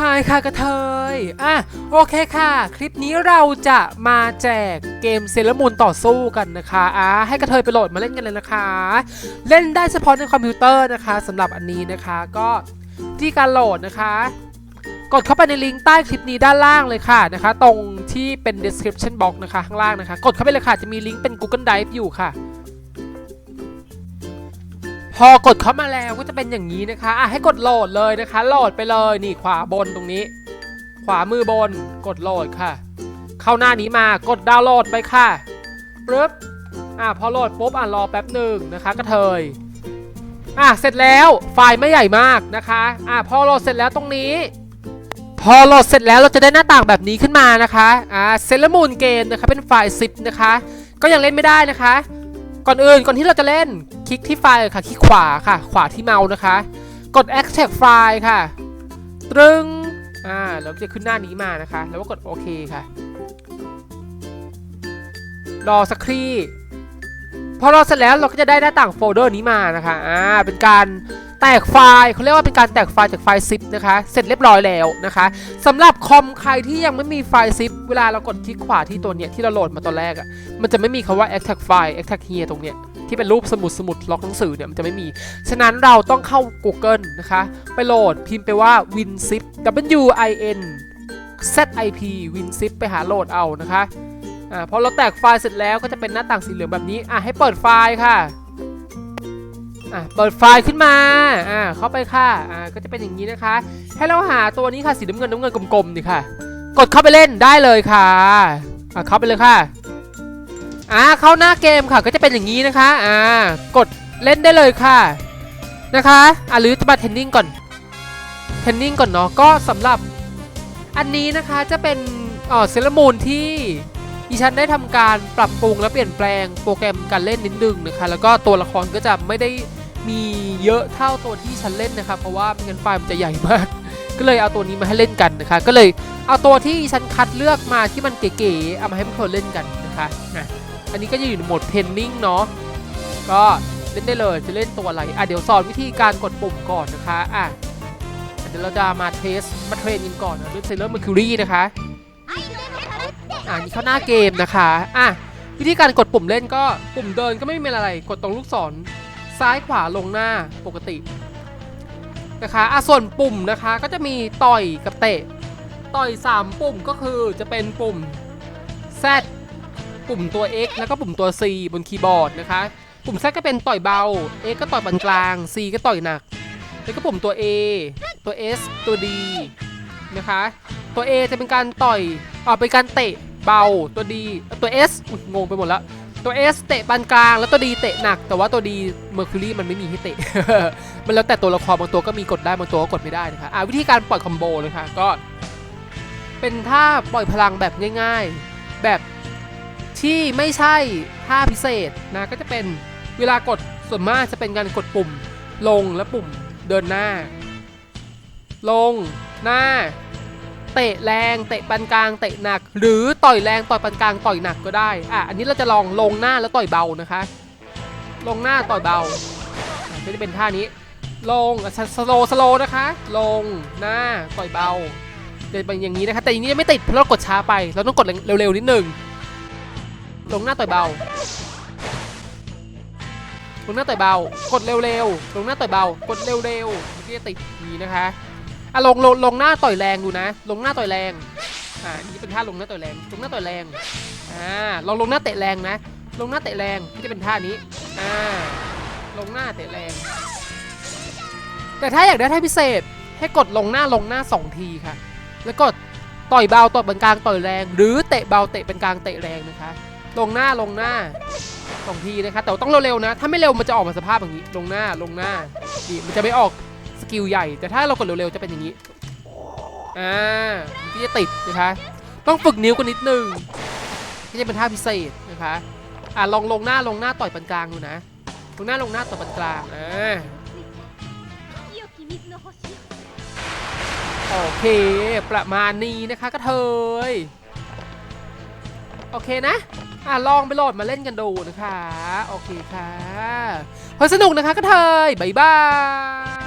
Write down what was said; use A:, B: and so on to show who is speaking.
A: หายค่ะกระเทย อะโอเคค่ะ คลิปนี้เราจะมาแจกเกมเซเลมูนต่อสู้กันนะคะอะให้กระเทยไปโหลดมาเล่นกันเลยนะคะ เล่นได้เฉพาะในคอมพิวเตอร์นะคะสำหรับอันนี้นะคะก็ที่การโหลดนะคะ กดเข้าไปในลิงก์ใต้คลิปนี้ด้านล่างเลยค่ะนะคะ ตรงที่เป็น description box นะคะข้างล่างนะคะ กดเข้าไปเลยค่ะจะมีลิงก์เป็น Google Drive อยู่ค่ะ พอกดเข้ามาแล้วก็จะเป็นอย่างนี้นะคะอะให้กดโหลดเลยนะคะ โหลดไปเลยนี่ขวาบนตรงนี้ ขวามือบนกดโหลดค่ะ เข้าหน้านี้มากดดาวน์โหลดไปค่ะปึ๊บอะพอโหลดปุ๊บอะรอแป๊บหนึ่งนะคะกระเทยอะเสร็จแล้วไฟล์ไม่ใหญ่มากนะคะอะพอโหลดเสร็จแล้วตรงนี้ พอโหลดเสร็จแล้วเราจะได้หน้าต่างแบบนี้ขึ้นมานะคะอ่าเซเลมูนเกมนะคะเป็นไฟล์ zip นะคะ ก็ยังเล่นไม่ได้นะคะ ก่อนอื่นก่อนที่เราจะเล่นคลิกที่ไฟล์ค่ะคลิกขวาค่ะ ขวาที่เมาส์นะคะ กด extract file ค่ะ ตรึงอ่าแล้วจะขึ้นหน้านี้มานะคะ แล้วก็กดโอเคค่ะ รอสักครี่พอเราเสร็จแล้วเราก็จะได้หน้าต่างโฟลเดอร์นี้มานะคะอ่าเป็นการ แตกไฟล์เขาเรียกว่าเป็นการแตกไฟล์จากไฟล์ zip นะคะ เสร็จเรียบร้อยแล้วนะคะสำหรับคอมใครที่ยังไม่มีไฟล์ zip เวลาเรากดคลิกขวาที่ตัวเนี้ยที่เราโหลดมาตอนแรกอะ่ะมันจะไม่มีคำว่า extract file extract here ตรงเนี้ยที่เป็นรูปสมุดสมุดล็อกหนังสือเนี่ยมันจะไม่มี ฉะนั้นเราต้องเข้า Google นะคะ ไปโหลดพิมพ์ไปว่า WinZip W I N Z I P WinZip ไปหาโหลดเอานะคะอ่าพอเราแตกไฟล์เสร็จแล้วก็จะเป็นหน้าต่างสีเหลืองแบบนี้อะให้เปิดไฟล์ค่ะ อะเปิดไฟล์ขึ้นมาอ่าเข้าไปค่ะอ่าก็จะเป็นอย่างนี้นะคะ ให้เราหาตัวนี้ค่ะสีน้ำเงินน้ำเงินกลมๆนี่ค่ะ กดเข้าไปเล่นได้เลยค่ะอะเข้าไปเลยค่ะอ่าเข้าหน้าเกมค่ะก็จะเป็นอย่างนี้นะคะอ่ากดเล่นได้เลยค่ะนะคะอะหรือจะมาเทนนิ่งก่อนเทนนิ่งก่อนเนาะก็สำหรับอันนี้นะคะจะเป็นอ่อเซเลมูนที่ ดิฉันได้ทำการปรับปรุงและเปลี่ยนแปลงโปรแกรมการเล่นนิดนึงนะคะ แล้วก็ตัวละครก็จะไม่ได้มีเยอะเท่าตัวที่ฉันเล่นนะคะเพราะว่าไม่งั้นไฟล์มันจะใหญ่มาก ก็เลยเอาตัวนี้มาให้เล่นกันนะคะ ก็เลยเอาตัวที่ฉันคัดเลือกมาที่มันเก๋ๆเอามาให้พวกเธอเล่นกันนะคะนะอันนี้ก็จะอยู่ในโหมดเพนนิ่งเนาะ ก็เล่นได้เลยจะเล่นตัวอะไร อะเดี๋ยวสอนวิธีการกดปุ่มก่อนนะคะ อะเดี๋ยวเราจะมาเทสมาเทรนกันก่อนนะด้วยเซเลอร์เมอร์คิวรีนะคะ อะนี่เข้าหน้าเกมนะคะอะวิธีการกดปุ่มเล่นก็ปุ่มเดินก็ไม่มีอะไรกดตรงลูกศรซ้ายขวาลงหน้าปกตินะคะอะส่วนปุ่มนะคะก็จะมีต่อยกับเตะ ต่อย 3 ปุ่มก็คือจะเป็นปุ่ม Z ปุ่มตัว X แล้วก็ปุ่มตัว C บนคีย์บอร์ดนะคะ ปุ่ม Z ก็เป็นต่อยเบา X ก็ต่อยปานกลาง C ก็ต่อยหนัก แล้วก็ปุ่มตัว A ตัว S ตัว D นะคะ ตัว A จะเป็นการต่อยออกเป็นการเตะ เบาตัว D ตัว S อุ๊ยงงไปหมดแล้วตัว S เตะปานกลางแล้วตัว D เตะหนัก แต่ว่าตัว D Mercury มันไม่มีให้เตะ มันแล้วแต่ตัวละครบางตัวก็มีกดได้บางตัวก็กดไม่ได้นะคะอ่าวิธีการปล่อยคอมโบเลยค่ะก็ เป็นท่าปล่อยพลังแบบง่าย ๆ แบบที่ไม่ใช่ท่าพิเศษนะก็จะเป็นเวลากดส่วนมากจะเป็นการกดปุ่มลงและปุ่มเดินหน้า ลงหน้า เตะแรงเตะปานกลางเตะหนัก หรือต่อยแรงต่อยปานกลางต่อยหนักก็ได้อะอันนี้เราจะลองลงหน้าแล้วต่อยเบานะคะ ลงหน้าต่อยเบาก็จะเป็นท่านี้ ลงสโลสโลนะคะ ลงหน้าต่อยเบาจะเป็นอย่างนี้นะคะแต่อย่างนี้ยังไม่ติดเพราะเรากดช้าไป เราต้องกดเร็วๆนิดนึงลงหน้าต่อยเบา ลงหน้าต่อยเบา กดเร็วๆ ลงหน้าต่อยเบา กดเร็วๆมันก็จะติดนี้นะคะ อะลงลงลงหน้าต่อยแรงดูนะ ลงหน้าต่อยแรง อ่านี่เป็นท่าลงหน้าต่อยแรง ลงหน้าต่อยแรง อ่าลองลงหน้าเตะแรงนะ ลงหน้าเตะแรงก็จะเป็นท่านี้ อ่า ลงหน้าเตะแรง แต่ถ้าอยากได้ท่าพิเศษให้กดลงหน้าลงหน้า 2 ทีค่ะ แล้วกดต่อยเบาต่อยเป็นกลางต่อยแรง หรือเตะเบาเตะเป็นกลางเตะแรงนะคะ ลงหน้าลงหน้าสองทีนะคะแต่ต้องเร็วๆนะ ถ้าไม่เร็วมันจะออกมาสภาพอย่างนี้ ลงหน้าลงหน้านี่มันจะไม่ออก กิลใหญ่ แต่ถ้าเรากดเร็วๆจะเป็นอย่างนี้ อ่าที่จะติดนะคะ ต้องฝึกนิ้วกันนิดนึงที่จะเป็นท่าพิเศษนะคะ อ่าลองลงหน้าลงหน้าต่อยปันกลางดูนะ ลงหน้าลงหน้าต่อยปันกลาง อ่โอเค ประมาณนี้นะคะก็เทยโอเคนะ อ่าลองไปโหลดมาเล่นกันดูนะคะ โอเคค่ะพอสนุกนะคะก็เทยบายบาย